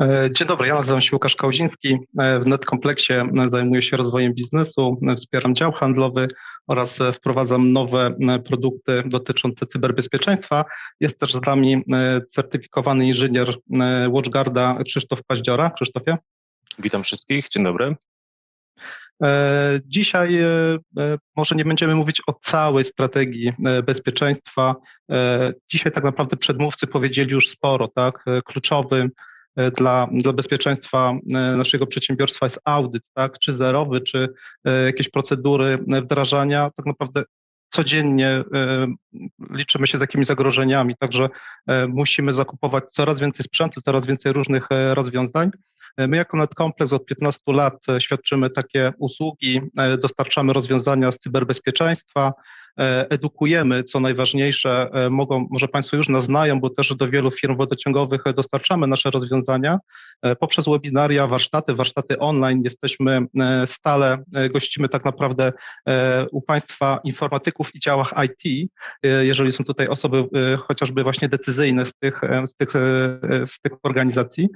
E, dzień dobry, ja nazywam się Łukasz Kałuziński. E, w NetComplexie e, zajmuję się rozwojem biznesu, wspieram dział handlowy oraz wprowadzam nowe produkty dotyczące cyberbezpieczeństwa. Jest też z nami certyfikowany inżynier WatchGuarda Krzysztof Paździora. Krzysztofie. Witam wszystkich, dzień dobry. Dzisiaj może nie będziemy mówić o całej strategii bezpieczeństwa. Dzisiaj tak naprawdę przedmówcy powiedzieli już sporo, tak? Kluczowym E, dla, dla bezpieczeństwa e, naszego przedsiębiorstwa jest audyt, tak, czy zerowy, czy e, jakieś procedury wdrażania, tak naprawdę codziennie liczymy się z jakimiś zagrożeniami, także musimy zakupować coraz więcej sprzętu, coraz więcej różnych rozwiązań. My jako NetComplex od 15 lat świadczymy takie usługi, dostarczamy rozwiązania z cyberbezpieczeństwa, E, edukujemy, co najważniejsze, e, mogą, może Państwo już nas znają, bo też do wielu firm wodociągowych dostarczamy nasze rozwiązania. E, poprzez webinaria, warsztaty, warsztaty online jesteśmy stale, gościmy tak naprawdę u Państwa informatyków i działach IT, jeżeli są tutaj osoby chociażby właśnie decyzyjne z tych, z tych, z tych organizacji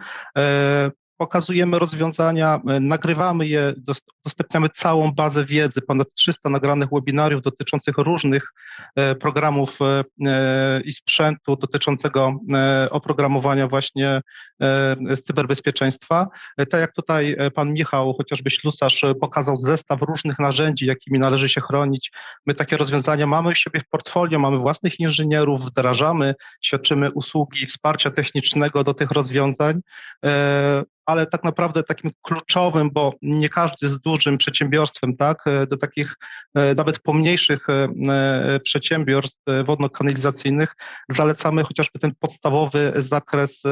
pokazujemy rozwiązania, e, nagrywamy je, udostępniamy całą bazę wiedzy, ponad 300 nagranych webinariów dotyczących różnych programów e, i sprzętu dotyczącego oprogramowania właśnie z cyberbezpieczeństwa. Tak jak tutaj pan Michał, chociażby ślusarz, pokazał zestaw różnych narzędzi, jakimi należy się chronić. My takie rozwiązania mamy u siebie w portfolio, mamy własnych inżynierów, wdrażamy, świadczymy usługi wsparcia technicznego do tych rozwiązań ale tak naprawdę takim kluczowym, bo nie każdy jest dużym przedsiębiorstwem, tak, e, do takich e, nawet pomniejszych e, przedsiębiorstw wodno-kanalizacyjnych zalecamy chociażby ten podstawowy zakres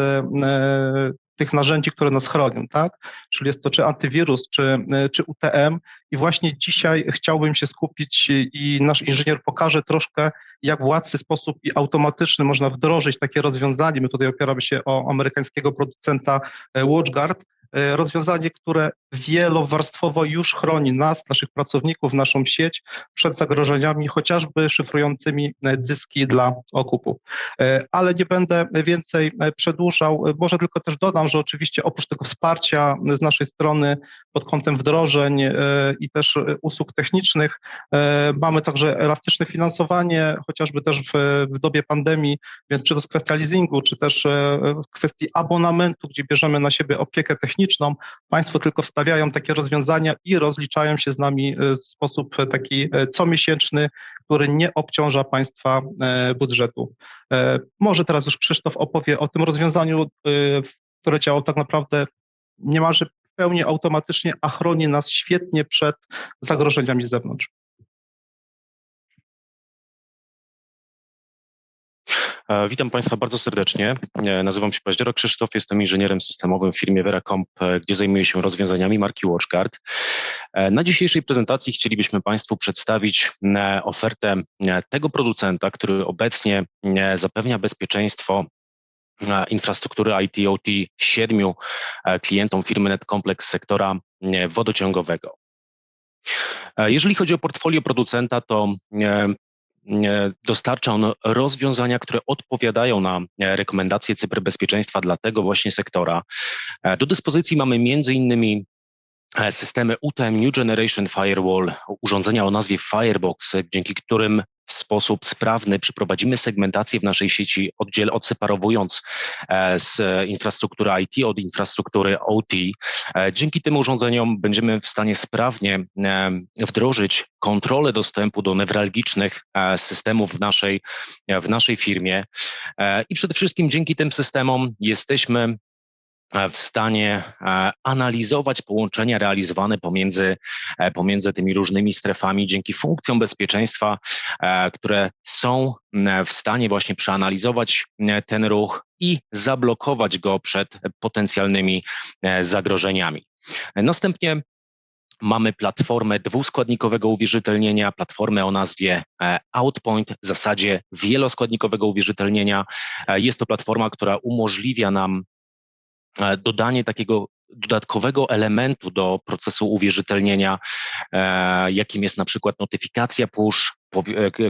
tych narzędzi, które nas chronią, tak? Czyli jest to czy antywirus, czy, czy UTM. I właśnie dzisiaj chciałbym się skupić i nasz inżynier pokaże troszkę, jak w łatwy sposób i automatyczny można wdrożyć takie rozwiązanie. My tutaj opieramy się o amerykańskiego producenta WatchGuard, E, rozwiązanie, które wielowarstwowo już chroni nas, naszych pracowników, naszą sieć przed zagrożeniami, chociażby szyfrującymi e, dyski dla okupu. E, ale nie będę więcej przedłużał. Może tylko też dodam, że oczywiście oprócz tego wsparcia z naszej strony pod kątem wdrożeń i też usług technicznych, mamy także elastyczne finansowanie, chociażby też w, w dobie pandemii, więc czy to jest kwestia leasingu, czy też w kwestii abonamentu, gdzie bierzemy na siebie opiekę techniczną, techniczną. Państwo tylko wstawiają takie rozwiązania i rozliczają się z nami e, w sposób taki e, comiesięczny, który nie obciąża państwa e, budżetu. Może teraz już Krzysztof opowie o tym rozwiązaniu, które działa tak naprawdę niemalże pełni automatycznie, a chroni nas świetnie przed zagrożeniami z zewnątrz. Witam Państwa bardzo serdecznie. E, nazywam się Paździora Krzysztof, jestem inżynierem systemowym w firmie Veracomp, e, gdzie zajmuję się rozwiązaniami marki WatchGuard. Na dzisiejszej prezentacji chcielibyśmy Państwu przedstawić ofertę tego producenta, który obecnie zapewnia bezpieczeństwo infrastruktury IT-OT siedmiu klientom firmy NetComplex sektora wodociągowego. Jeżeli chodzi o portfolio producenta, to dostarcza on rozwiązania, które odpowiadają na e, rekomendacje cyberbezpieczeństwa dla tego właśnie sektora. E, do dyspozycji mamy między innymi e, systemy UTM New Generation Firewall, urządzenia o nazwie Firebox, dzięki którym w sposób sprawny przeprowadzimy segmentację w naszej sieci, oddziel, odseparowując e, z infrastruktury IT od infrastruktury OT. E, dzięki tym urządzeniom będziemy w stanie sprawnie e, wdrożyć kontrolę dostępu do newralgicznych systemów w naszej, w naszej firmie. I przede wszystkim dzięki tym systemom jesteśmy w stanie e, analizować połączenia realizowane pomiędzy, e, pomiędzy tymi różnymi strefami dzięki funkcjom bezpieczeństwa, które są w stanie właśnie przeanalizować ten ruch i zablokować go przed potencjalnymi zagrożeniami. Następnie Mamy platformę dwuskładnikowego uwierzytelnienia, platformę o nazwie Outpoint, w zasadzie wieloskładnikowego uwierzytelnienia. Jest to platforma, która umożliwia nam E, dodanie takiego dodatkowego elementu do procesu uwierzytelnienia, e, jakim jest na przykład notyfikacja push,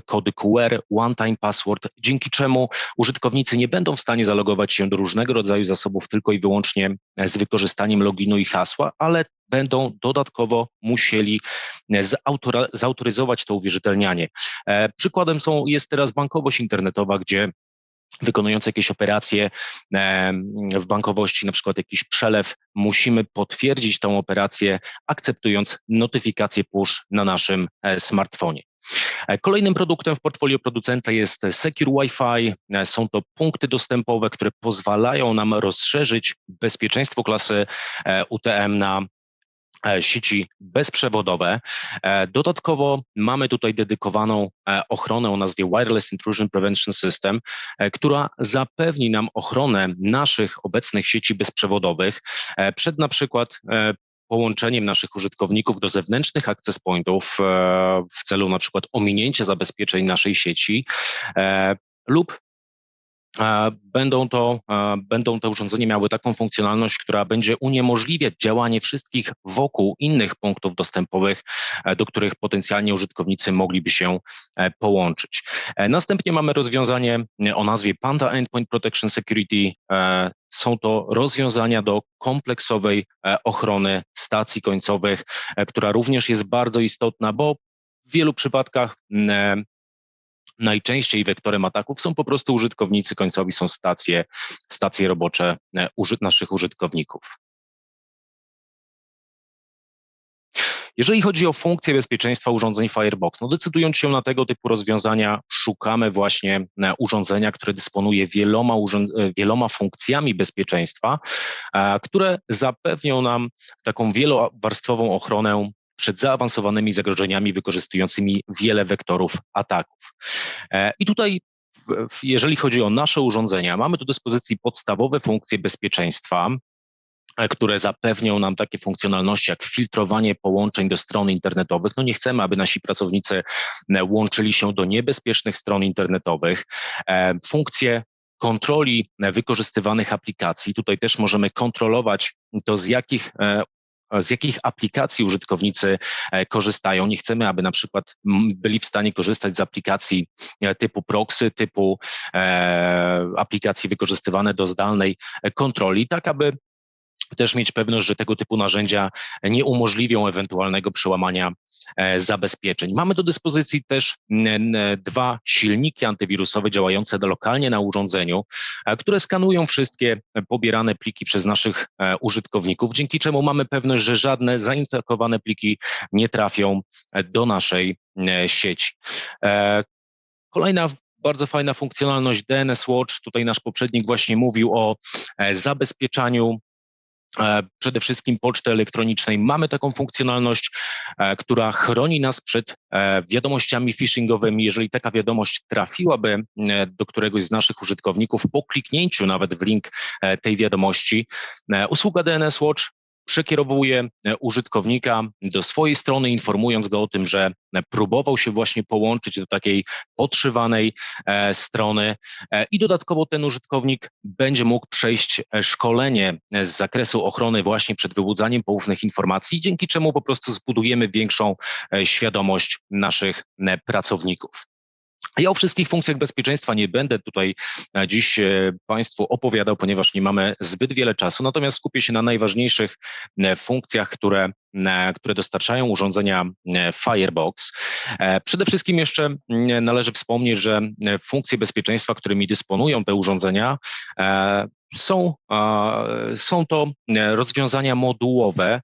kody QR, one-time password, dzięki czemu użytkownicy nie będą w stanie zalogować się do różnego rodzaju zasobów tylko i wyłącznie z wykorzystaniem loginu i hasła, ale będą dodatkowo musieli zautoryzować to uwierzytelnianie. Przykładem są, jest teraz bankowość internetowa, gdzie wykonując jakieś operacje w bankowości, na przykład jakiś przelew, musimy potwierdzić tą operację, akceptując notyfikację push na naszym e, smartfonie. E, kolejnym produktem w portfolio producenta jest Secure Wi-Fi. E, są to punkty dostępowe, które pozwalają nam rozszerzyć bezpieczeństwo klasy UTM na E, sieci bezprzewodowe. E, dodatkowo mamy tutaj dedykowaną e, ochronę o nazwie Wireless Intrusion Prevention System, która zapewni nam ochronę naszych obecnych sieci bezprzewodowych przed na przykład połączeniem naszych użytkowników do zewnętrznych access pointów w celu na przykład ominięcia zabezpieczeń naszej sieci lub Będą to, będą te urządzenia miały taką funkcjonalność, która będzie uniemożliwiać działanie wszystkich wokół innych punktów dostępowych, e, do których potencjalnie użytkownicy mogliby się e, połączyć. E, następnie mamy rozwiązanie o nazwie Panda Endpoint Protection Security. Są to rozwiązania do kompleksowej ochrony stacji końcowych, która również jest bardzo istotna, bo w wielu przypadkach Najczęściej wektorem ataków są po prostu użytkownicy końcowi, są stacje, stacje robocze e, naszych użytkowników. Jeżeli chodzi o funkcję bezpieczeństwa urządzeń Firebox, no decydując się na tego typu rozwiązania, szukamy właśnie e, urządzenia, które dysponuje wieloma, e, wieloma funkcjami bezpieczeństwa, które zapewnią nam taką wielowarstwową ochronę przed zaawansowanymi zagrożeniami wykorzystującymi wiele wektorów ataków. E, I tutaj jeżeli chodzi o nasze urządzenia, mamy do dyspozycji podstawowe funkcje bezpieczeństwa, e, które zapewnią nam takie funkcjonalności jak filtrowanie połączeń do stron internetowych. No nie chcemy, aby nasi pracownicy e, łączyli się do niebezpiecznych stron internetowych. Funkcje kontroli wykorzystywanych aplikacji. Tutaj też możemy kontrolować to, z jakich z jakich aplikacji użytkownicy e, korzystają. Nie chcemy, aby na przykład byli w stanie korzystać z aplikacji e, typu proxy, typu e, aplikacji wykorzystywane do zdalnej kontroli, tak aby też mieć pewność, że tego typu narzędzia nie umożliwią ewentualnego przełamania E, zabezpieczeń. Mamy do dyspozycji też dwa silniki antywirusowe działające lokalnie na urządzeniu, e, które skanują wszystkie pobierane pliki przez naszych e, użytkowników, dzięki czemu mamy pewność, że żadne zainfekowane pliki nie trafią do naszej sieci. Kolejna bardzo fajna funkcjonalność DNS Watch. Tutaj nasz poprzednik właśnie mówił o zabezpieczaniu E, przede wszystkim poczty elektronicznej. Mamy taką funkcjonalność, e, która chroni nas przed e, wiadomościami phishingowymi. Jeżeli taka wiadomość trafiłaby do któregoś z naszych użytkowników po kliknięciu nawet w link tej wiadomości, usługa DNS Watch przekierowuje e, użytkownika do swojej strony, informując go o tym, że próbował się właśnie połączyć do takiej podszywanej e, strony e, i dodatkowo ten użytkownik będzie mógł przejść szkolenie z zakresu ochrony właśnie przed wyłudzaniem poufnych informacji, dzięki czemu po prostu zbudujemy większą świadomość naszych pracowników. Ja o wszystkich funkcjach bezpieczeństwa nie będę tutaj e, dziś e, Państwu opowiadał, ponieważ nie mamy zbyt wiele czasu, natomiast skupię się na najważniejszych e, funkcjach, które, które dostarczają urządzenia Firebox. Przede wszystkim jeszcze należy wspomnieć, że funkcje bezpieczeństwa, którymi dysponują te urządzenia, są, są to rozwiązania modułowe,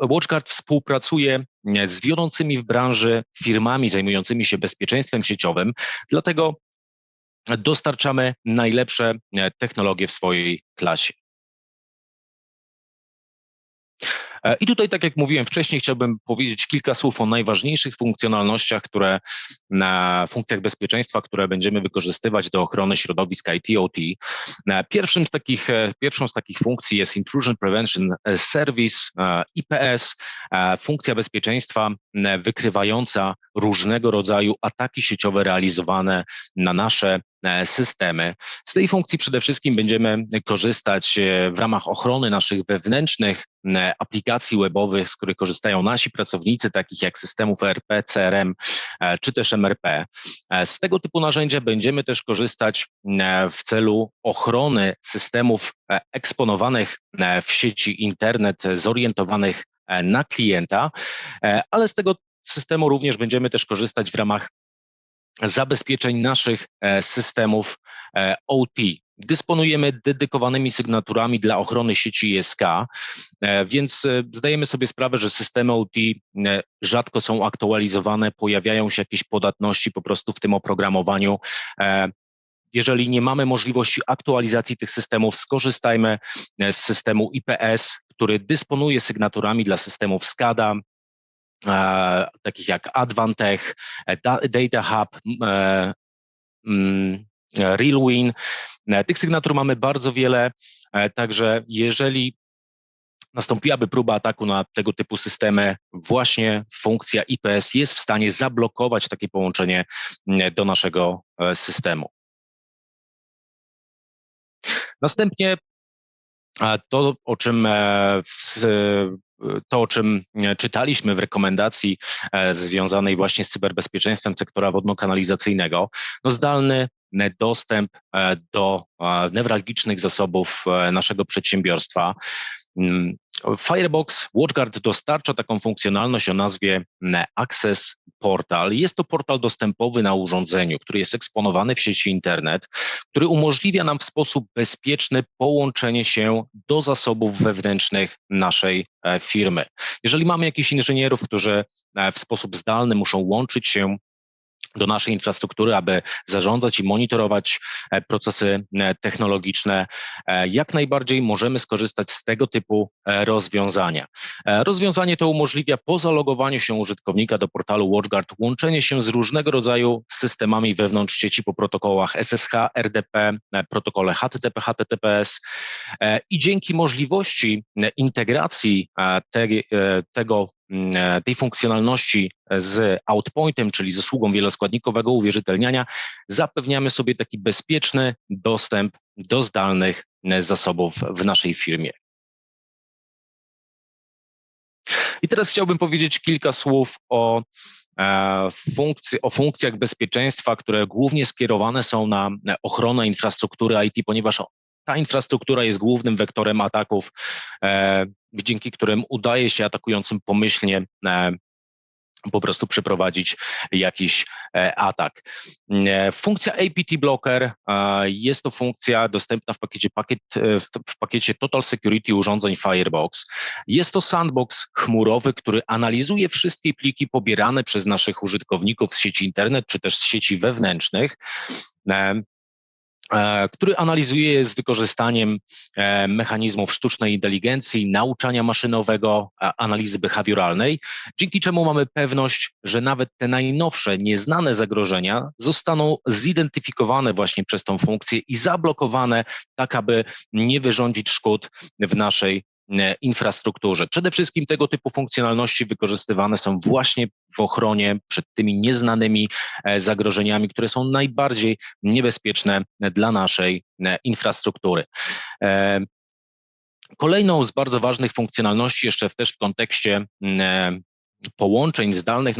WatchGuard współpracuje z wiodącymi w branży firmami zajmującymi się bezpieczeństwem sieciowym, dlatego dostarczamy najlepsze technologie w swojej klasie. I tutaj, tak jak mówiłem wcześniej, chciałbym powiedzieć kilka słów o najważniejszych funkcjonalnościach, które na funkcjach bezpieczeństwa, które będziemy wykorzystywać do ochrony środowiska IT-OT. E, pierwszym z takich, e, pierwszą z takich funkcji jest Intrusion Prevention Service, IPS, funkcja bezpieczeństwa wykrywająca różnego rodzaju ataki sieciowe realizowane na nasze systemy. Z tej funkcji przede wszystkim będziemy korzystać w ramach ochrony naszych wewnętrznych aplikacji webowych, z których korzystają nasi pracownicy, takich jak systemów ERP, CRM czy też MRP. Z tego typu narzędzia będziemy też korzystać w celu ochrony systemów eksponowanych w sieci internet, zorientowanych na klienta, ale z tego systemu również będziemy też korzystać w ramach zabezpieczeń naszych e, systemów e, OT. Dysponujemy dedykowanymi sygnaturami dla ochrony sieci ISK, e, więc zdajemy sobie sprawę, że systemy OT rzadko są aktualizowane, pojawiają się jakieś podatności po prostu w tym oprogramowaniu. Jeżeli nie mamy możliwości aktualizacji tych systemów, skorzystajmy z systemu IPS, który dysponuje sygnaturami dla systemów SCADA, takich jak Advantech, e, Data Hub, e, mm, Realwin. Tych sygnatur mamy bardzo wiele, także jeżeli nastąpiłaby próba ataku na tego typu systemy, właśnie funkcja IPS jest w stanie zablokować takie połączenie do naszego systemu. Następnie to, o czym to, o czym e, czytaliśmy w rekomendacji e, związanej właśnie z cyberbezpieczeństwem sektora wodno-kanalizacyjnego, no zdalny e, dostęp do newralgicznych zasobów naszego przedsiębiorstwa. Mm, Firebox WatchGuard dostarcza taką funkcjonalność o nazwie Access Portal. Jest to portal dostępowy na urządzeniu, który jest eksponowany w sieci internet, który umożliwia nam w sposób bezpieczny połączenie się do zasobów wewnętrznych naszej e, firmy. Jeżeli mamy jakichś inżynierów, którzy e, w sposób zdalny muszą łączyć się do naszej infrastruktury, aby zarządzać i monitorować e, procesy e, technologiczne. E, jak najbardziej możemy skorzystać z tego typu rozwiązania. Rozwiązanie to umożliwia po zalogowaniu się użytkownika do portalu WatchGuard łączenie się z różnego rodzaju systemami wewnątrz sieci po protokołach SSH, RDP, protokole HTTP, HTTPS i dzięki możliwości integracji te, tego tej funkcjonalności z Outpointem, czyli z usługą wieloskładnikowego uwierzytelniania, zapewniamy sobie taki bezpieczny dostęp do zdalnych e, zasobów w naszej firmie. I teraz chciałbym powiedzieć kilka słów o, e, funkcji, o funkcjach bezpieczeństwa, które głównie skierowane są na ochronę infrastruktury IT, ponieważ ta infrastruktura jest głównym wektorem ataków, e, dzięki którym udaje się atakującym pomyślnie e, po prostu przeprowadzić jakiś e, atak. Funkcja APT Blocker jest to funkcja dostępna w pakiecie, pakiet, w pakiecie Total Security urządzeń Firebox. Jest to sandbox chmurowy, który analizuje wszystkie pliki pobierane przez naszych użytkowników z sieci internet czy też z sieci wewnętrznych który analizuje je z wykorzystaniem e, mechanizmów sztucznej inteligencji, nauczania maszynowego, analizy behawioralnej, dzięki czemu mamy pewność, że nawet te najnowsze, nieznane zagrożenia zostaną zidentyfikowane właśnie przez tą funkcję i zablokowane, tak aby nie wyrządzić szkód w naszej E, infrastrukturze. Przede wszystkim tego typu funkcjonalności wykorzystywane są właśnie w ochronie przed tymi nieznanymi e, zagrożeniami, które są najbardziej niebezpieczne dla naszej e, infrastruktury. Kolejną z bardzo ważnych funkcjonalności, jeszcze też w kontekście połączeń zdalnych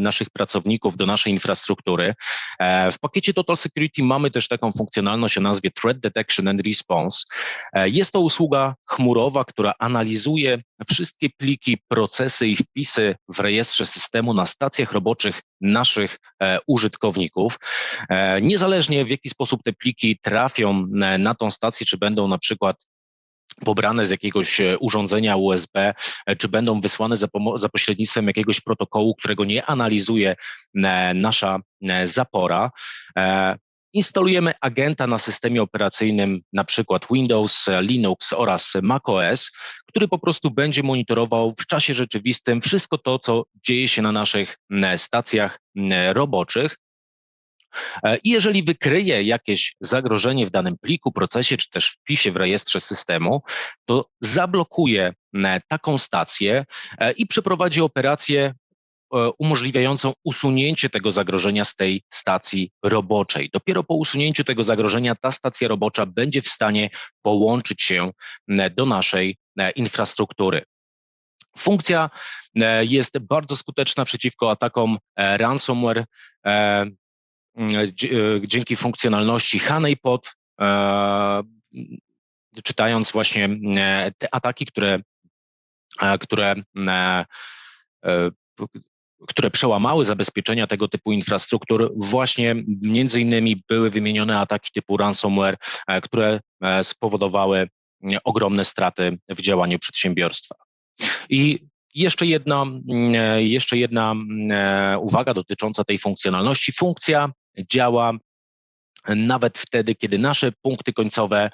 naszych pracowników do naszej infrastruktury. E, w pakiecie Total Security mamy też taką funkcjonalność o nazwie Threat Detection and Response. E, jest to usługa chmurowa, która analizuje wszystkie pliki, procesy i wpisy w rejestrze systemu na stacjach roboczych naszych e, użytkowników. Niezależnie w jaki sposób te pliki trafią na tą stację, czy będą na przykład pobrane z jakiegoś e, urządzenia USB, e, czy będą wysłane za, za pośrednictwem jakiegoś protokołu, którego nie analizuje e, nasza zapora. Instalujemy agenta na systemie operacyjnym, na przykład Windows, Linux oraz macOS, który po prostu będzie monitorował w czasie rzeczywistym wszystko to, co dzieje się na naszych stacjach roboczych I jeżeli wykryje jakieś zagrożenie w danym pliku, procesie, czy też wpisie w rejestrze systemu, to zablokuje taką stację e, i przeprowadzi operację umożliwiającą usunięcie tego zagrożenia z tej stacji roboczej. Dopiero po usunięciu tego zagrożenia ta stacja robocza będzie w stanie połączyć się do naszej infrastruktury. Funkcja jest bardzo skuteczna przeciwko atakom ransomware dzięki funkcjonalności honeypot, czytając właśnie te ataki, które, które które przełamały zabezpieczenia tego typu infrastruktur, właśnie między innymi były wymienione ataki typu ransomware, e, które e, spowodowały ogromne straty w działaniu przedsiębiorstwa. I jeszcze jedna, e, jeszcze jedna uwaga dotycząca tej funkcjonalności. Funkcja działa nawet wtedy, kiedy nasze punkty końcowe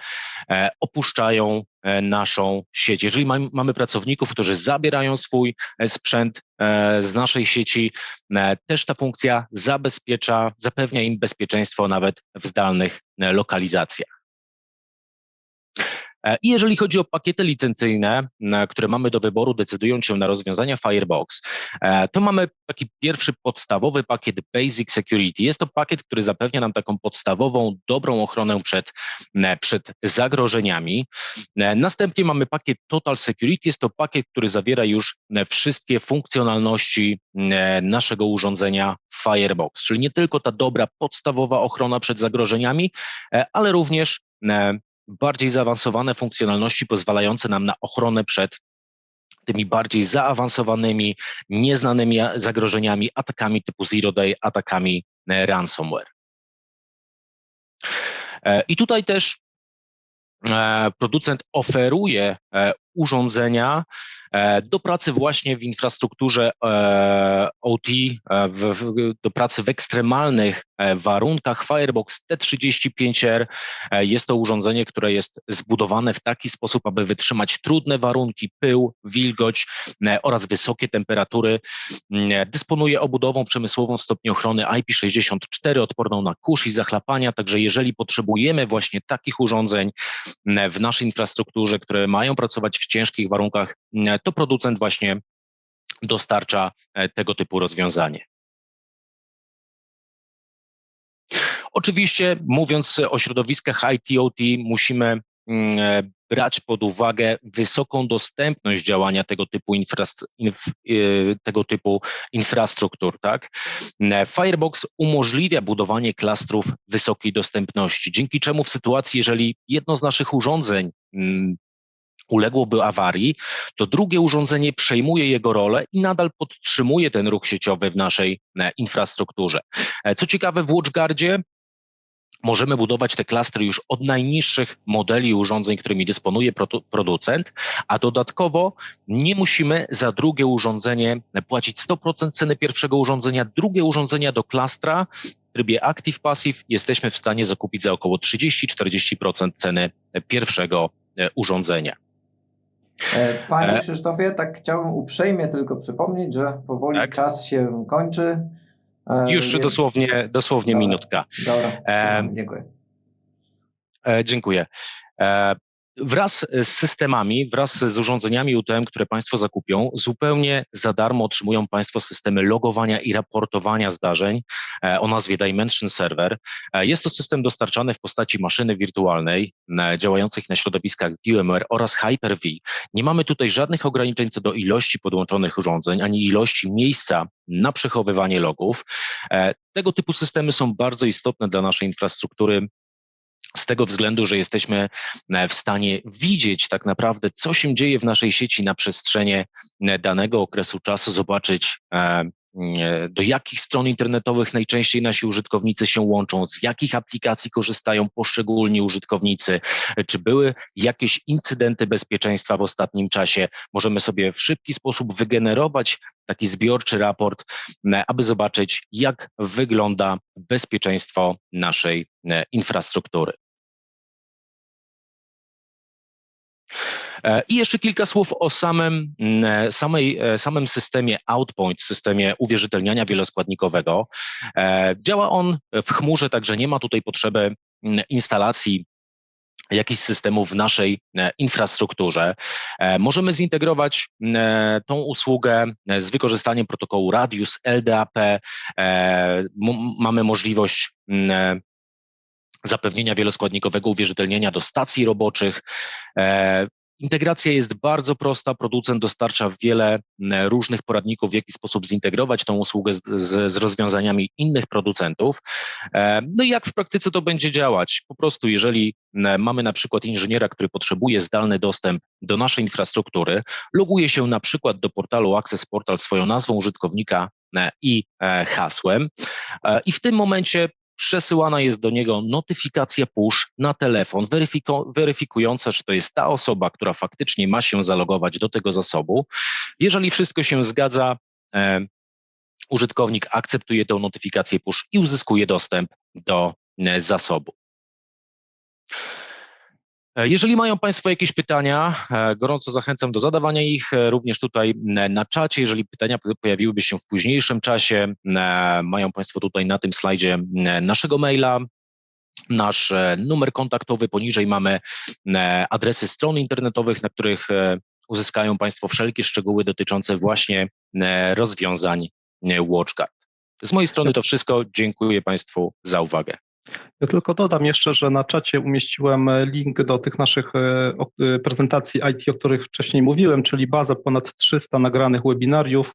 e, opuszczają e, naszą sieć. Jeżeli mamy pracowników, którzy zabierają swój e, sprzęt z naszej sieci, też ta funkcja zabezpiecza, zapewnia im bezpieczeństwo nawet w zdalnych lokalizacjach. E, I jeżeli chodzi o pakiety licencyjne, które mamy do wyboru, decydując się na rozwiązania Firebox, e, to mamy taki pierwszy podstawowy pakiet Basic Security. Jest to pakiet, który zapewnia nam taką podstawową, dobrą ochronę przed, przed zagrożeniami. E, następnie mamy pakiet Total Security. Jest to pakiet, który zawiera już wszystkie funkcjonalności naszego urządzenia Firebox, czyli nie tylko ta dobra, podstawowa ochrona przed zagrożeniami, ale również bardziej zaawansowane funkcjonalności pozwalające nam na ochronę przed tymi bardziej zaawansowanymi, nieznanymi zagrożeniami, atakami typu Zero Day, atakami e, ransomware. E, I tutaj też e, producent oferuje urządzenia do pracy właśnie w infrastrukturze e, OT, e, do pracy w ekstremalnych warunkach. Firebox T35R jest to urządzenie, które jest zbudowane w taki sposób, aby wytrzymać trudne warunki, pył, wilgoć oraz wysokie temperatury. Mm, dysponuje obudową przemysłową w stopniu ochrony IP64 odporną na kurz i zachlapania, także jeżeli potrzebujemy właśnie takich urządzeń w naszej infrastrukturze, które mają pracować w ciężkich warunkach, to producent właśnie dostarcza e, tego typu rozwiązanie. Oczywiście, mówiąc o środowiskach IT-OT, musimy mm, e, brać pod uwagę wysoką dostępność działania tego typu, e, tego typu infrastruktur. Tak? Firebox umożliwia budowanie klastrów wysokiej dostępności, dzięki czemu w sytuacji, jeżeli jedno z naszych urządzeń mm, uległoby awarii, to drugie urządzenie przejmuje jego rolę i nadal podtrzymuje ten ruch sieciowy w naszej e, infrastrukturze. E, co ciekawe, w WatchGuardzie możemy budować te klastry już od najniższych modeli urządzeń, którymi dysponuje producent, a dodatkowo nie musimy za drugie urządzenie płacić 100% ceny pierwszego urządzenia. Drugie urządzenia do klastra w trybie Active Passive jesteśmy w stanie zakupić za około 30-40% ceny pierwszego e, urządzenia. E, panie e. Krzysztofie, tak chciałbym uprzejmie tylko przypomnieć, że powoli tak? czas się kończy. E, Już więc... dosłownie, dosłownie dobra, minutka. Dobra, dziękuję. E, dziękuję. E, Wraz z systemami, wraz z urządzeniami UTM, które Państwo zakupią, zupełnie za darmo otrzymują Państwo systemy logowania i raportowania zdarzeń e, o nazwie Dimension Server. E, jest to system dostarczany w postaci maszyny wirtualnej e, działających na środowiskach VMware oraz Hyper-V. Nie mamy tutaj żadnych ograniczeń co do ilości podłączonych urządzeń, ani ilości miejsca na przechowywanie logów. Tego typu systemy są bardzo istotne dla naszej infrastruktury z tego względu, że jesteśmy e, w stanie widzieć tak naprawdę, co się dzieje w naszej sieci na przestrzeni e, danego okresu czasu, zobaczyć e, do jakich stron internetowych najczęściej nasi użytkownicy się łączą, z jakich aplikacji korzystają poszczególni użytkownicy, czy były jakieś incydenty bezpieczeństwa w ostatnim czasie. Możemy sobie w szybki sposób wygenerować taki zbiorczy raport, aby zobaczyć, jak wygląda bezpieczeństwo naszej infrastruktury. I jeszcze kilka słów o samym, e, samej, e, samym systemie Outpoint, systemie uwierzytelniania wieloskładnikowego. Działa on w chmurze, także nie ma tutaj potrzeby instalacji jakichś systemów w naszej infrastrukturze. Możemy zintegrować tą usługę z wykorzystaniem protokołu Radius, LDAP. Mamy możliwość zapewnienia wieloskładnikowego uwierzytelnienia do stacji roboczych. Integracja jest bardzo prosta. Producent dostarcza wiele różnych poradników, w jaki sposób zintegrować tą usługę z, z, z, rozwiązaniami innych producentów. No i jak w praktyce to będzie działać? Po prostu, jeżeli mamy na przykład inżyniera, który potrzebuje zdalny dostęp do naszej infrastruktury, loguje się na przykład do portalu Access Portal swoją nazwą użytkownika i hasłem i w tym momencie przesyłana jest do niego notyfikacja push na telefon weryfikująca, czy to jest ta osoba, która faktycznie ma się zalogować do tego zasobu. Jeżeli wszystko się zgadza, e, użytkownik akceptuje tę notyfikację push i uzyskuje dostęp do e, zasobu. E, jeżeli mają Państwo jakieś pytania, e, gorąco zachęcam do zadawania ich e, również tutaj na czacie. Jeżeli pytania pojawiłyby się w późniejszym czasie, mają Państwo tutaj na tym slajdzie naszego maila, nasz numer kontaktowy. Poniżej mamy adresy stron internetowych, na których uzyskają Państwo wszelkie szczegóły dotyczące właśnie rozwiązań WatchGuard. Z mojej strony to wszystko. Dziękuję Państwu za uwagę. Ja tylko dodam jeszcze, że na czacie umieściłem link do tych naszych e, e, prezentacji IT, o których wcześniej mówiłem, czyli baza ponad 300 nagranych webinariów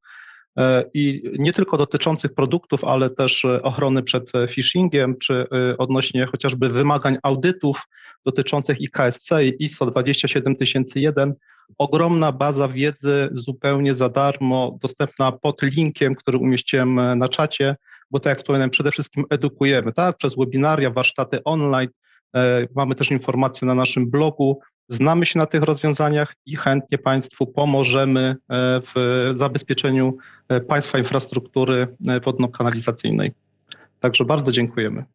e, i nie tylko dotyczących produktów, ale też ochrony przed phishingiem, czy odnośnie chociażby wymagań audytów dotyczących IKSC i ISO 27001. Ogromna baza wiedzy zupełnie za darmo, dostępna pod linkiem, który umieściłem na czacie bo tak jak wspominałem, przede wszystkim edukujemy, tak, przez webinaria, warsztaty online, e, mamy też informacje na naszym blogu, znamy się na tych rozwiązaniach i chętnie Państwu pomożemy e, w zabezpieczeniu e, Państwa infrastruktury wodno-kanalizacyjnej. Także bardzo dziękujemy.